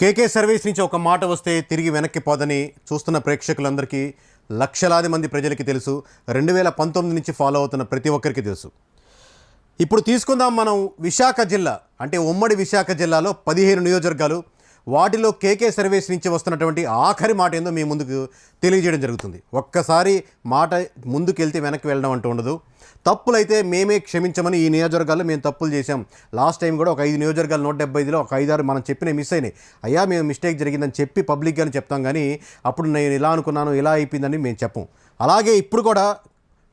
కేకే service నుంచి ఒక మాట వస్తే తిరిగి వెనక్కి పోదని చూస్తున్న ప్రేక్షకులందరికీ లక్షలాది మంది ప్రజలకి తెలుసు. రెండు వేల పంతొమ్మిది నుంచి ఫాలో అవుతున్న ప్రతి ఒక్కరికి తెలుసు. ఇప్పుడు తీసుకుందాం మనం విశాఖ జిల్లా అంటే ఉమ్మడి విశాఖ జిల్లాలో పదిహేను నియోజకవర్గాలు వాటిలో కేకే సర్వీస్ నుంచి వస్తున్నటువంటి ఆఖరి మాట ఏందో మీ ముందుకు తెలియజేయడం జరుగుతుంది. ఒక్కసారి మాట ముందుకు వెళ్తే వెనక్కి వెళ్ళడం అంటూ ఉండదు. తప్పులైతే మేమే క్షమించమని ఈ నియోజకవర్గాల్లో మేము తప్పులు చేశాం. లాస్ట్ టైం కూడా ఒక ఐదు నియోజకవర్గాలు నూట డెబ్బై ఐదులో ఒక ఐదారు మనం చెప్పిన మిస్ అయినాయి. అయ్యా మేము మిస్టేక్ జరిగిందని చెప్పి పబ్లిక్గానే చెప్తాం కానీ అప్పుడు నేను ఇలా అనుకున్నాను ఇలా అయిపోయిందని మేము చెప్పం. అలాగే ఇప్పుడు కూడా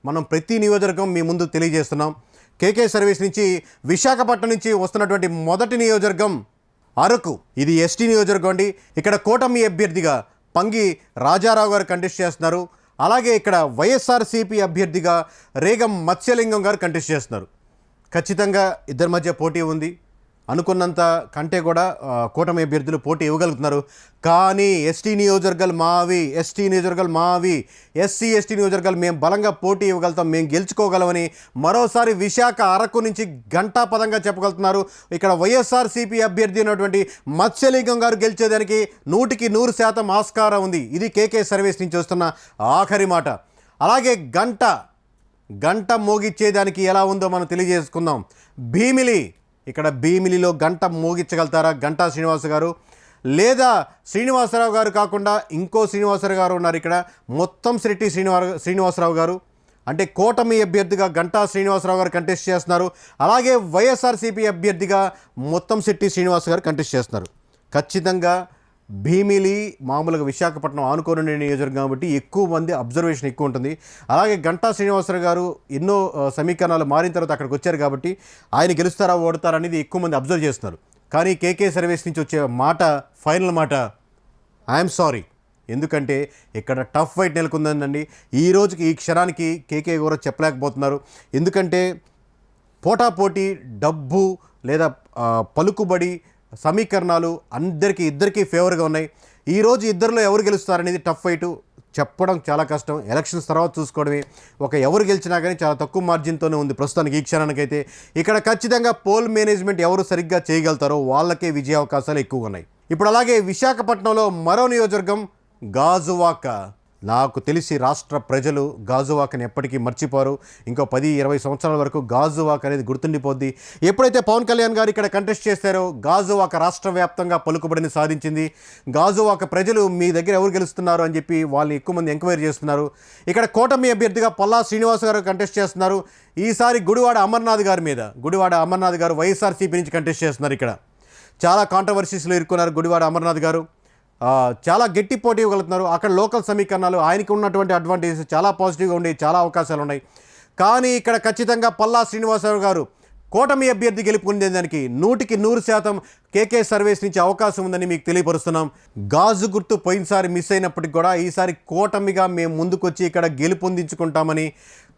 మనం ప్రతి నియోజకవర్గం మీ ముందు తెలియజేస్తున్నాం. కేకే సర్వీస్ నుంచి విశాఖపట్నం నుంచి వస్తున్నటువంటి మొదటి నియోజకవర్గం అరకు ఇది ఎస్టీ నియోజకవర్గం అండి. ఇక్కడ కూటమి అభ్యర్థిగా పంగి రాజారావు గారు కంటెస్ట్ చేస్తున్నారు. అలాగే ఇక్కడ వైఎస్ఆర్సీపీ అభ్యర్థిగా రేగం మత్స్యలింగం గారు కంటెస్ట్ చేస్తున్నారు. ఖచ్చితంగా ఇద్దరి మధ్య పోటీ ఉంది. అనుకున్నంత కంటే కూడా కూటమి అభ్యర్థులు పోటీ ఇవ్వగలుగుతున్నారు. కానీ ఎస్టీ నియోజకవర్గాలు మావి ఎస్టీ నియోజకవర్గాలు మావి ఎస్సీ ఎస్టీ నియోజకవర్గాలు మేము బలంగా పోటీ ఇవ్వగలుగుతాం మేము గెలుచుకోగలమని మరోసారి విశాఖ అరకు నుంచి ఘంటాపదంగా చెప్పగలుగుతున్నారు. ఇక్కడ వైఎస్ఆర్సీపీ అభ్యర్థి అయినటువంటి మత్స్యలింగం గారు గెలిచేదానికి నూటికి నూరు శాతం ఆస్కారం ఉంది. ఇది కేకే సర్వీస్ నుంచి వస్తున్న ఆఖరి మాట. అలాగే గంట గంట మోగిచ్చేదానికి ఎలా ఉందో మనం తెలియజేసుకుందాం. భీమిలి ఇక్కడ భీమిలిలో గంట మోగించగలుగుతారా? గంటా శ్రీనివాస గారు. లేదా శ్రీనివాసరావు గారు కాకుండా ఇంకో శ్రీనివాసరావు గారు ఉన్నారు ఇక్కడ. మొత్తం శెట్టి శ్రీనివా శ్రీనివాసరావు గారు. అంటే కూటమి అభ్యర్థిగా గంటా శ్రీనివాసరావు గారు కంటెస్ట్ చేస్తున్నారు. అలాగే వైఎస్ఆర్సీపీ అభ్యర్థిగా మొత్తం శెట్టి శ్రీనివాస్ గారు కంటెస్ట్ చేస్తున్నారు. ఖచ్చితంగా భీమిలి మామూలుగా విశాఖపట్నం ఆనుకోని నియోజకవర్గం కాబట్టి ఎక్కువ మంది అబ్జర్వేషన్ ఎక్కువ ఉంటుంది. అలాగే గంటా శ్రీనివాసరావు గారు ఎన్నో సమీకరణాలు మారిన తర్వాత అక్కడికి వచ్చారు కాబట్టి ఆయన గెలుస్తారా ఓడతారా అనేది ఎక్కువ మంది అబ్జర్వ్ చేస్తున్నారు. కానీ కేకే సర్వీస్ నుంచి వచ్చే మాట ఫైనల్ మాట ఐఎమ్ సారీ ఎందుకంటే ఇక్కడ టఫ్ ఫైట్ నెలకొందండి. ఈ రోజుకి ఈ క్షణానికి కేకే కూడా చెప్పలేకపోతున్నారు. ఎందుకంటే పోటాపోటీ డబ్బు లేదా పలుకుబడి సమీకరణాలు అందరికీ ఇద్దరికీ ఫేవర్గా ఉన్నాయి. ఈరోజు ఇద్దరిలో ఎవరు గెలుస్తారనేది టఫ్ ఫైట్ చెప్పడం చాలా కష్టం. ఎలక్షన్స్ తర్వాత చూసుకోవడమే. ఒక ఎవరు గెలిచినా కానీ చాలా తక్కువ మార్జిన్తోనే ఉంది ప్రస్తుతానికి ఈ క్షణానికైతే. ఇక్కడ ఖచ్చితంగా పోల్ మేనేజ్మెంట్ ఎవరు సరిగ్గా చేయగలుగుతారో వాళ్ళకే విజయ అవకాశాలు ఉన్నాయి. ఇప్పుడు అలాగే విశాఖపట్నంలో మరో నియోజకవర్గం గాజువాక. నాకు తెలిసి రాష్ట్ర ప్రజలు గాజువాకని ఎప్పటికీ మర్చిపోరు. ఇంకో పది ఇరవై సంవత్సరాల వరకు గాజువాక్ అనేది గుర్తుండిపోద్ది. ఎప్పుడైతే పవన్ కళ్యాణ్ గారు ఇక్కడ కంటెస్ట్ చేశారో గాజువాక రాష్ట్ర వ్యాప్తంగా పలుకుబడిని సాధించింది. గాజువాక ప్రజలు మీ దగ్గర ఎవరు గెలుస్తున్నారు అని చెప్పి వాళ్ళు ఎక్కువ మంది ఎంక్వైరీ చేస్తున్నారు. ఇక్కడ కూటమి అభ్యర్థిగా పల్లా శ్రీనివాస్ గారు కంటెస్ట్ చేస్తున్నారు. ఈసారి గుడివాడ అమర్నాథ్ గారి మీద గుడివాడ అమర్నాథ్ గారు వైఎస్ఆర్సీపీ నుంచి కంటెస్ట్ చేస్తున్నారు ఇక్కడ. చాలా కాంట్రవర్సీస్లో ఇరుక్కున్నారు గుడివాడ అమర్నాథ్ గారు. చాలా గట్టి పోటీ ఇవ్వగలుగుతున్నారు. అక్కడ లోకల్ సమీకరణాలు ఆయనకి ఉన్నటువంటి అడ్వాంటేజెస్ చాలా పాజిటివ్గా ఉండే చాలా అవకాశాలు ఉన్నాయి. కానీ ఇక్కడ ఖచ్చితంగా పల్లా శ్రీనివాసరావు గారు కూటమి అభ్యర్థి గెలుపుకునే దానికి నూటికి నూరు శాతం కేకే సర్వీస్ నుంచి అవకాశం ఉందని మీకు తెలియపరుస్తున్నాం. గాజు గుర్తు పోయినసారి మిస్ అయినప్పటికి కూడా ఈసారి కూటమిగా మేము ముందుకొచ్చి ఇక్కడ గెలుపొందించుకుంటామని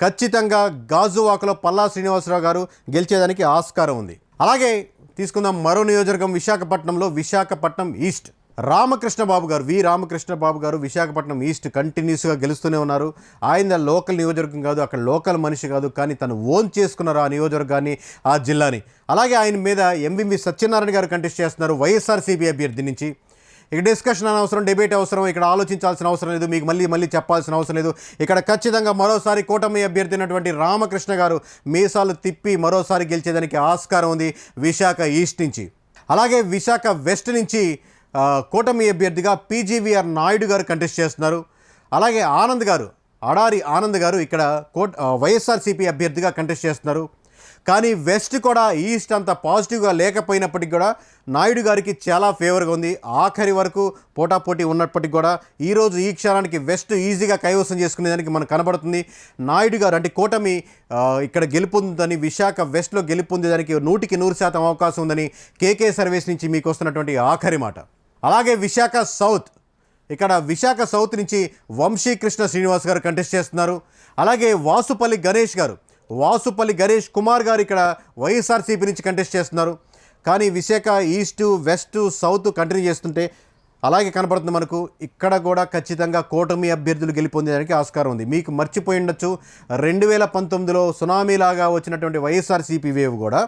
ఖచ్చితంగా గాజువాకలో పల్లా శ్రీనివాసరావు గారు గెలిచేదానికి ఆస్కారం ఉంది. అలాగే తీసుకుందాం మరో నియోజకవర్గం విశాఖపట్నంలో విశాఖపట్నం ఈస్ట్. రామకృష్ణ బాబు గారు వి. రామకృష్ణ బాబు గారు విశాఖపట్నం ఈస్ట్ కంటిన్యూస్గా గెలుస్తూనే ఉన్నారు. ఆయన లోకల్ నియోజకవర్గం కాదు అక్కడ లోకల్ మనిషి కాదు కానీ తను ఓన్ చేసుకున్నారు ఆ నియోజకవర్గాన్ని ఆ జిల్లాని. అలాగే ఆయన మీద ఎంవివి సత్యనారాయణ గారు కంటెస్ట్ చేస్తున్నారు వైఎస్ఆర్సీపీ అభ్యర్థి నుంచి. ఇక డిస్కషన్ అనవసరం డిబేట్ అవసరం ఇక్కడ ఆలోచించాల్సిన అవసరం లేదు మీకు మళ్ళీ మళ్ళీ చెప్పాల్సిన అవసరం లేదు. ఇక్కడ ఖచ్చితంగా మరోసారి కూటమి అభ్యర్థి అయినటువంటి రామకృష్ణ గారు మీసాలు తిప్పి మరోసారి గెలిచేదానికి ఆస్కారం ఉంది విశాఖ ఈస్ట్ నుంచి. అలాగే విశాఖ వెస్ట్ నుంచి కూటమి అభ్యర్థిగా పీజీవీఆర్ నాయుడు గారు కంటెస్ట్ చేస్తున్నారు. అలాగే ఆనంద్ గారు అడారి ఆనంద్ గారు ఇక్కడ కోట్ వైఎస్ఆర్సీపీ అభ్యర్థిగా కంటెస్ట్ చేస్తున్నారు. కానీ వెస్ట్ కూడా ఈస్ట్ అంత పాజిటివ్గా లేకపోయినప్పటికీ కూడా నాయుడు గారికి చాలా ఫేవర్గా ఉంది. ఆఖరి వరకు పోటాపోటీ ఉన్నప్పటికీ కూడా ఈరోజు ఈ క్షణానికి వెస్ట్ ఈజీగా కైవసం చేసుకునేదానికి మనకు కనబడుతుంది. నాయుడు గారు అంటే కూటమి ఇక్కడ గెలుపొందని విశాఖ వెస్ట్లో గెలుపొందేదానికి నూటికి నూరు శాతం అవకాశం ఉందని కేకే సర్వీస్ నుంచి మీకు వస్తున్నటువంటి ఆఖరి మాట. అలాగే విశాఖ సౌత్. ఇక్కడ విశాఖ సౌత్ నుంచి వంశీకృష్ణ శ్రీనివాస్ గారు కంటెస్ట్ చేస్తున్నారు. అలాగే వాసుపల్లి గణేష్ గారు వాసుపల్లి గణేష్ కుమార్ గారు ఇక్కడ వైఎస్ఆర్సీపీ నుంచి కంటెస్ట్ చేస్తున్నారు. కానీ Visakha east west south continue చేస్తుంటే అలాగే కనపడుతుంది మనకు. ఇక్కడ కూడా ఖచ్చితంగా కూటమి అభ్యర్థులు గెలుపొందేదానికి ఆస్కారం ఉంది. మీకు మర్చిపోయి ఉండొచ్చు. రెండు వేల పంతొమ్మిదిలో సునామీలాగా వచ్చినటువంటి వైఎస్ఆర్సీపీ వేవ్ కూడా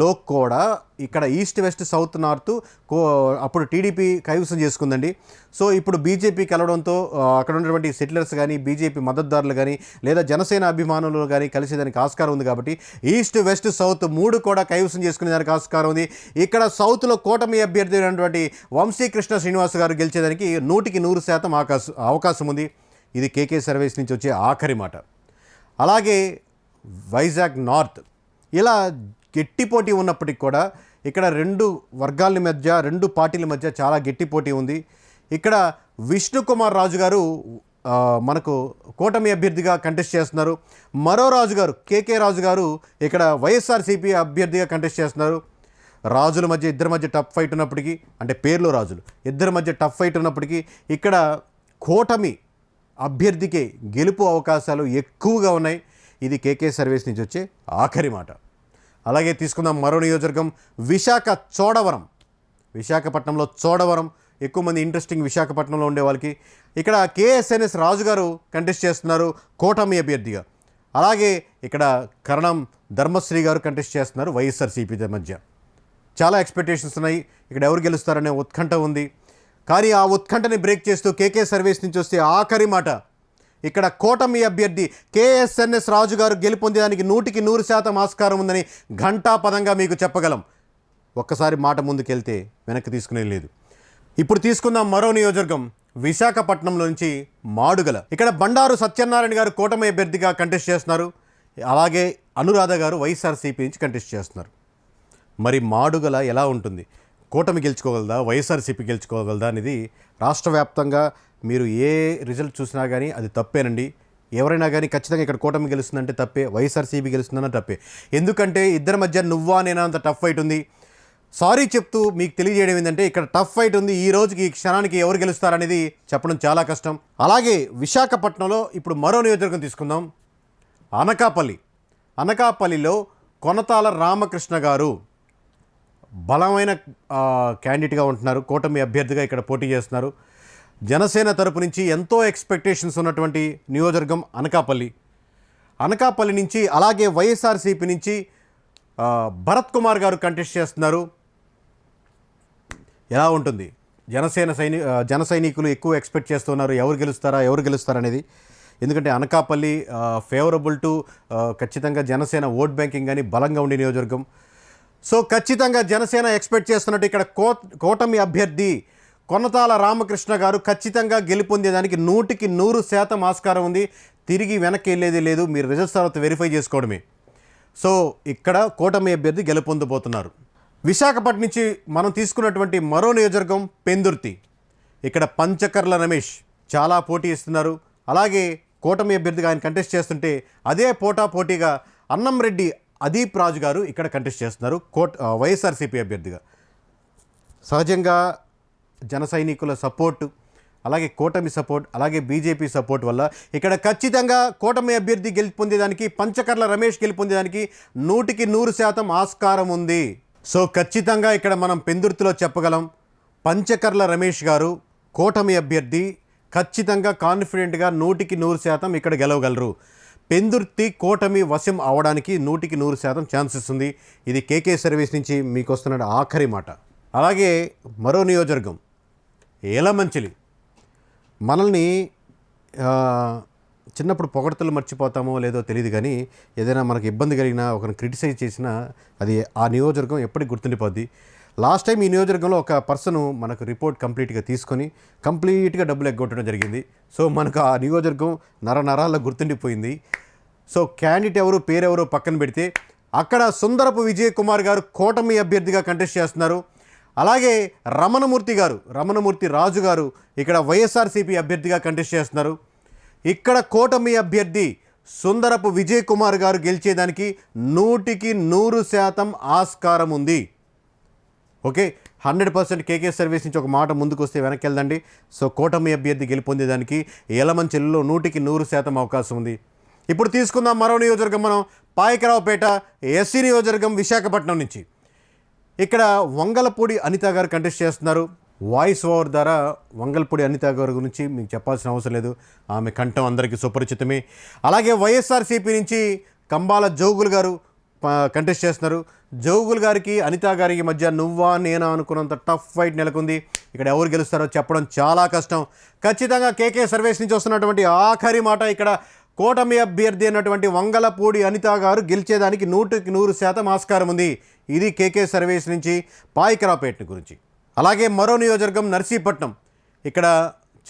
లో కూడా ఇక్కడ ఈస్ట్ వెస్ట్ సౌత్ నార్త్ కో అప్పుడు టీడీపీ కైవసం చేసుకుందండి. సో ఇప్పుడు బీజేపీ కలవడంతో అక్కడ ఉన్నటువంటి సెటిలర్స్ కానీ బీజేపీ మద్దతుదారులు కానీ లేదా జనసేన అభిమానులు కానీ కలిసేదానికి ఆస్కారం ఉంది కాబట్టి ఈస్ట్ వెస్ట్ సౌత్ మూడు కూడా కైవసం చేసుకునే దానికి ఆస్కారం ఉంది. ఇక్కడ సౌత్లో కూటమి అభ్యర్థి అయినటువంటి వంశీకృష్ణ శ్రీనివాస్ గారు గెలిచేదానికి నూటికి నూరు శాతం ఆకాశం అవకాశం ఉంది. ఇది కేకే సర్వీస్ నుంచి వచ్చే ఆఖరి మాట. అలాగే వైజాగ్ నార్త్. ఇలా గట్టి పోటీ ఉన్నప్పటికి కూడా ఇక్కడ రెండు వర్గాల మధ్య రెండు పార్టీల మధ్య చాలా గట్టి పోటీ ఉంది. ఇక్కడ విష్ణు కుమార్ రాజు గారు మనకు కూటమి అభ్యర్థిగా కంటెస్ట్ చేస్తున్నారు. మరో రాజు గారు కేకే రాజు గారు ఇక్కడ వైఎస్ఆర్సీపీ అభ్యర్థిగా కంటెస్ట్ చేస్తున్నారు. రాజుల మధ్య ఇద్దరి మధ్య టఫ్ ఫైట్ ఉన్నప్పటికీ అంటే పేర్లు రాజులు ఇద్దరి మధ్య టఫ్ ఫైట్ ఉన్నప్పటికీ ఇక్కడ కూటమి అభ్యర్థికి గెలుపు అవకాశాలు ఎక్కువగా ఉన్నాయి. ఇది కేకే సర్వీస్ నుంచి వచ్చే ఆఖరి మాట. అలాగే తీసుకుందాం మరో నియోజకవర్గం విశాఖ చోడవరం. విశాఖపట్నంలో చోడవరం ఎక్కువ మంది ఇంట్రెస్టింగ్ విశాఖపట్నంలో ఉండే వాళ్ళకి. ఇక్కడ కేఎస్ఎన్ఎస్ రాజు గారు కంటెస్ట్ చేస్తున్నారు కోటమి అభ్యర్థిగా. అలాగే ఇక్కడ కరణం ధర్మశ్రీ గారు కంటెస్ట్ చేస్తున్నారు వైఎస్ఆర్సీపీ మధ్య. చాలా ఎక్స్పెక్టేషన్స్ ఉన్నాయి. ఇక్కడ ఎవరు గెలుస్తారనే ఉత్కంఠ ఉంది. కానీ ఆ ఉత్కంఠని బ్రేక్ చేస్తూ కేకే సర్వీస్ నుంచి వస్తే ఆఖరి మాట ఇక్కడ కూటమి అభ్యర్థి కేఎస్ఎన్ఎస్ రాజు గారు గెలుపొందేదానికి నూటికి నూరు శాతం ఆస్కారం ఉందని ఘంటాపదంగా మీకు చెప్పగలం. ఒక్కసారి మాట ముందుకెళ్తే వెనక్కి తీసుకునే లేదు. ఇప్పుడు తీసుకుందాం మరో నియోజకవర్గం విశాఖపట్నంలో నుంచి మాడుగల. ఇక్కడ బండారు సత్యనారాయణ గారు కూటమి అభ్యర్థిగా కంటెస్ట్ చేస్తున్నారు. అలాగే అనురాధ గారు వైఎస్ఆర్సీపీ నుంచి కంటెస్ట్ చేస్తున్నారు. మరి మాడుగల ఎలా ఉంటుంది? కూటమి గెలుచుకోగలదా? వైఎస్ఆర్సీపీ గెలుచుకోగలదా? అనేది రాష్ట్ర వ్యాప్తంగా మీరు ఏ రిజల్ట్ చూసినా కానీ అది తప్పేనండి. ఎవరైనా కానీ ఖచ్చితంగా ఇక్కడ కూటమి గెలుస్తుందంటే తప్పే వైఎస్ఆర్సీబీ గెలుస్తుందన్న తప్పే. ఎందుకంటే ఇద్దరి మధ్య నువ్వా నేనా అంత టఫ్ ఫైట్ ఉంది. సారీ చెప్తూ మీకు తెలియజేయడం ఏంటంటే ఇక్కడ టఫ్ ఫైట్ ఉంది. ఈ రోజుకి ఈ క్షణానికి ఎవరు గెలుస్తారనేది చెప్పడం చాలా కష్టం. అలాగే విశాఖపట్నంలో ఇప్పుడు మరో నియోజకవర్గం తీసుకుందాం. అనకాపల్లి. అనకాపల్లిలో కొనతాల రామకృష్ణ గారు బలమైన క్యాండిడేట్గా ఉంటున్నారు. కూటమి అభ్యర్థిగా ఇక్కడ పోటీ చేస్తున్నారు. జనసేన తరపు నుంచి ఎంతో ఎక్స్పెక్టేషన్స్ ఉన్నటువంటి నియోజకవర్గం అనకాపల్లి. అనకాపల్లి నుంచి అలాగే వైఎస్ఆర్సీపీ నుంచి భరత్ కుమార్ గారు కంటెస్ట్ చేస్తున్నారు. ఎలా ఉంటుంది? జనసేన సైని జన సైనికులు ఎక్కువ ఎక్స్పెక్ట్ చేస్తున్నారు ఎవరు గెలుస్తారా ఎవరు గెలుస్తారా అనేది. ఎందుకంటే అనకాపల్లి ఫేవరబుల్ టు ఖచ్చితంగా జనసేన ఓట్ బ్యాంకింగ్ కానీ బలంగా ఉండే నియోజకవర్గం. సో ఖచ్చితంగా జనసేన ఎక్స్పెక్ట్ చేస్తున్నట్టు ఇక్కడ కో కూటమి అభ్యర్థి కొనతాల రామకృష్ణ గారు ఖచ్చితంగా గెలుపొందేదానికి నూటికి నూరు శాతం ఆస్కారం ఉంది. తిరిగి వెనక్కి వెళ్ళేది లేదు. మీరు రిజల్ట్స్ తర్వాత వెరిఫై చేసుకోవడమే. సో ఇక్కడ కూటమి అభ్యర్థి గెలుపొందబోతున్నారు. విశాఖపట్నం నుంచి మనం తీసుకున్నటువంటి మరో నియోజకవర్గం పెందుర్తి. ఇక్కడ పంచకర్ల రమేష్ చాలా పోటీ ఇస్తున్నారు అలాగే కూటమి అభ్యర్థిగా ఆయన కంటెస్ట్ చేస్తుంటే అదే పోటా పోటీగా అన్నం రెడ్డి అదీప్ రాజు గారు ఇక్కడ కంటెస్ట్ చేస్తున్నారు. కోట వైఎస్ఆర్సీపీ అభ్యర్థిగా. సహజంగా జన సైనికుల సపోర్టు అలాగే కూటమి సపోర్ట్ అలాగే బీజేపీ సపోర్ట్ వల్ల ఇక్కడ ఖచ్చితంగా కూటమి అభ్యర్థి గెలుపొందేదానికి పంచకర్ల రమేష్ గెలుపొందేదానికి నూటికి నూరు శాతం ఆస్కారం ఉంది. సో ఖచ్చితంగా ఇక్కడ మనం పెందుర్తిలో చెప్పగలం. పంచకర్ల రమేష్ గారు కూటమి అభ్యర్థి ఖచ్చితంగా కాన్ఫిడెంట్గా నూటికి నూరు శాతం ఇక్కడ గెలవగలరు. పెందుర్తి కూటమి వశం అవడానికి నూటికి నూరు శాతం ఛాన్సెస్ ఉంది. ఇది కేకే సర్వీస్ నుంచి మీకు వస్తున్న ఆఖరి మాట. అలాగే మరో నియోజకవర్గం. ఏలమంచిలి మనల్ని చిన్నప్పుడు పొగడతలు మర్చిపోతామో లేదో తెలియదు కానీ ఏదైనా మనకు ఇబ్బంది కలిగినా ఒకరిని క్రిటిసైజ్ చేసినా అది ఆ నియోజకవర్గం ఎప్పటికి గుర్తుండిపోద్ది. లాస్ట్ టైం ఈ నియోజకవర్గంలో ఒక పర్సన్ మనకు రిపోర్ట్ కంప్లీట్గా తీసుకొని కంప్లీట్గా డబ్బులు ఎగ్గొట్టడం జరిగింది. సో మనకు ఆ నియోజకవర్గం నర నరాల్లో గుర్తుండిపోయింది. సో క్యాండిడేట్ ఎవరు పేరెవరు పక్కన పెడితే అక్కడ సుందరపు విజయ్ కుమార్ గారు కూటమి అభ్యర్థిగా కంటెస్ట్ చేస్తున్నారు. అలాగే రమణమూర్తి గారు రమణమూర్తి రాజు గారు ఇక్కడ వైఎస్ఆర్సీపీ అభ్యర్థిగా కంటెస్ట్ చేస్తున్నారు. ఇక్కడ కూటమి అభ్యర్థి సుందరపు విజయ్ కుమార్ గారు గెలిచేదానికి నూటికి నూరు శాతం ఆస్కారం ఉంది. Okay hundred percent KK service నుంచి ఒక మాట ముందుకు వస్తే వెనక్కి సో కూటమి అభ్యర్థి గెలుపొందేదానికి ఎలమంచెల్లో నూటికి నూరు శాతం అవకాశం ఉంది. ఇప్పుడు తీసుకుందాం మరో నియోజకవర్గం మనం పాయకరావుపేట ఎస్సీ నియోజకవర్గం విశాఖపట్నం నుంచి. ఇక్కడ వంగలపూడి అనిత గారు కంటెస్ట్ చేస్తున్నారు. వాయిస్ ఓవర్ ద్వారా వంగలపూడి అనిత గారి గురించి మీకు చెప్పాల్సిన అవసరం లేదు. ఆమె కంఠం అందరికీ సుపరిచితమే. అలాగే వైఎస్ఆర్సీపీ నుంచి కంబాల జోగులు గారు కంటెస్ట్ చేస్తున్నారు. జోగుల్ గారికి అనితా గారికి మధ్య నువ్వా నేనా అనుకున్నంత టఫ్ ఫైట్ నెలకొంది. ఇక్కడ ఎవరు గెలుస్తారో చెప్పడం చాలా కష్టం. ఖచ్చితంగా కేకే సర్వేస్ నుంచి వస్తున్నటువంటి ఆఖరి మాట ఇక్కడ కూటమి అభ్యర్థి అయినటువంటి వంగలపూడి అనిత గారు గెలిచేదానికి నూటికి నూరు శాతం ఆస్కారం ఉంది. ఇది కేకే సర్వేస్ నుంచి పాయికరావుపేట గురించి. అలాగే మరో నియోజకవర్గం నర్సీపట్నం. ఇక్కడ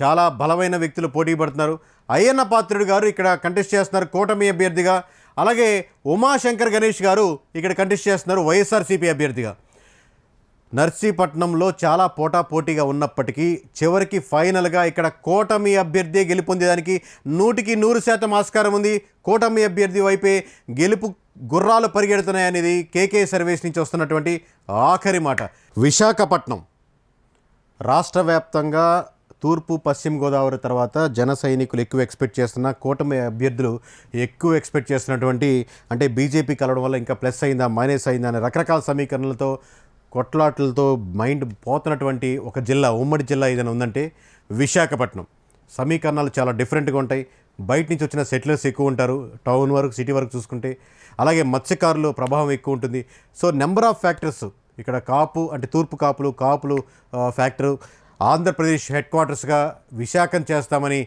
చాలా బలమైన వ్యక్తులు పోటీ పడుతున్నారు. అయ్యన్న పాత్రుడు గారు ఇక్కడ కంటెస్ట్ చేస్తున్నారు కూటమి అభ్యర్థిగా. అలాగే ఉమాశంకర్ గణేష్ గారు ఇక్కడ కంటెస్ట్ చేస్తున్నారు వైఎస్ఆర్సీపీ అభ్యర్థిగా. నర్సీపట్నంలో చాలా పోటా పోటీగా ఉన్నప్పటికీ చివరికి ఫైనల్గా ఇక్కడ కూటమి అభ్యర్థి గెలుపొందేదానికి నూటికి నూరు శాతం ఆస్కారం ఉంది. కూటమి అభ్యర్థి వైపే గెలుపు గుర్రాలు పరిగెడుతున్నాయనేది కేకే సర్వీస్ నుంచి వస్తున్నటువంటి ఆఖరి మాట. విశాఖపట్నం రాష్ట్ర వ్యాప్తంగా తూర్పు పశ్చిమ గోదావరి తర్వాత జన సైనికులు ఎక్కువ ఎక్స్పెక్ట్ చేస్తున్న కూటమి అభ్యర్థులు ఎక్కువ ఎక్స్పెక్ట్ చేస్తున్నటువంటి అంటే బీజేపీ కలవడం వల్ల ఇంకా ప్లస్ అయిందా మైనస్ అయిందా అనే రకరకాల సమీకరణలతో కొట్లాటలతో మైండ్ పోతున్నటువంటి ఒక జిల్లా ఉమ్మడి జిల్లా ఏదైనా ఉందంటే విశాఖపట్నం. సమీకరణాలు చాలా డిఫరెంట్గా ఉంటాయి. బయట నుంచి వచ్చిన సెటిలర్స్ ఎక్కువ ఉంటారు. టౌన్ వరకు సిటీ వరకు చూసుకుంటే. అలాగే మత్స్యకారులు ప్రభావం ఎక్కువ ఉంటుంది. సో నెంబర్ ఆఫ్ ఫ్యాక్టర్స్ ఇక్కడ కాపు అంటే తూర్పు కాపులు కాపులు ఫ్యాక్టరు ఆంధ్రప్రదేశ్ హెడ్ క్వార్టర్స్గా విశాఖం చేస్తామని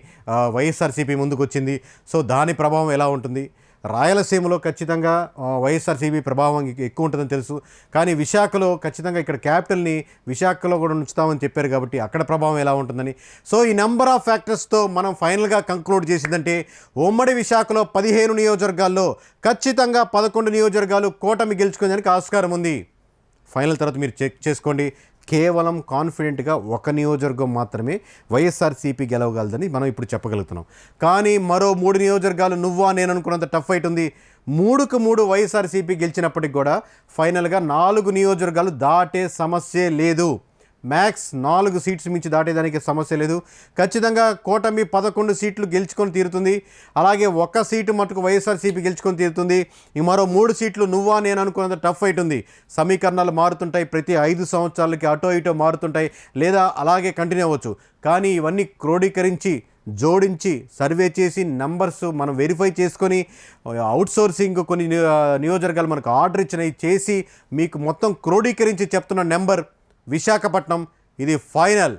వైఎస్ఆర్సీపీ ముందుకు వచ్చింది సో దాని ప్రభావం ఎలా ఉంటుంది? రాయలసీమలో ఖచ్చితంగా వైఎస్ఆర్సీబీ ప్రభావం ఎక్కువ ఉంటుందని తెలుసు. కానీ విశాఖలో ఖచ్చితంగా ఇక్కడ క్యాపిటల్ని విశాఖలో కూడా ఉంచుతామని చెప్పారు కాబట్టి అక్కడ ప్రభావం ఎలా ఉంటుందని. సో ఈ నెంబర్ ఆఫ్ ఫ్యాక్టర్స్తో మనం ఫైనల్గా కంక్లూడ్ చేసిందంటే ఉమ్మడి విశాఖలో పదిహేను నియోజకవర్గాల్లో ఖచ్చితంగా పదకొండు నియోజకవర్గాలు కూటమి గెలుచుకునేదానికి ఆస్కారం ఉంది. ఫైనల్ తర్వాత మీరు చెక్ చేసుకోండి. కేవలం కాన్ఫిడెంట్గా ఒక నియోజకవర్గం మాత్రమే వైఎస్ఆర్సీపీ గెలవగలదని మనం ఇప్పుడు చెప్పగలుగుతున్నాం. కానీ మరో మూడు నియోజకవర్గాలు నువ్వా నేను అనుకున్నంత టఫ్ ఫైట్ ఉంది మూడుకు మూడు వైఎస్ఆర్సీపీ గెలిచినప్పటికి కూడా ఫైనల్గా నాలుగు నియోజకవర్గాలు దాటే సమస్యే లేదు. మ్యాక్స్ నాలుగు సీట్స్ మించి దాటేదానికి సమస్య లేదు. ఖచ్చితంగా కూటమి పదకొండు సీట్లు గెలుచుకొని తీరుతుంది. అలాగే ఒక్క సీటు మటుకు వైఎస్ఆర్సీపీ గెలుచుకొని తీరుతుంది. ఈ మరో మూడు సీట్లు నువ్వా నేను అనుకున్నంత టఫ్ ఫైట్ ఉంది సమీకరణాలు మారుతుంటాయి. ప్రతి ఐదు సంవత్సరాలకి అటో ఇటో మారుతుంటాయి. లేదా అలాగే కంటిన్యూ అవ్వచ్చు. కానీ ఇవన్నీ క్రోడీకరించి జోడించి సర్వే చేసి నంబర్స్ మనం వెరిఫై చేసుకొని అవుట్సోర్సింగ్ కొన్ని నియోజకవర్గాలు మనకు ఆర్డర్ ఇచ్చినవి చేసి మీకు మొత్తం క్రోడీకరించి చెప్తున్న నెంబర్ విశాఖపట్నం. ఇది ఫైనల్.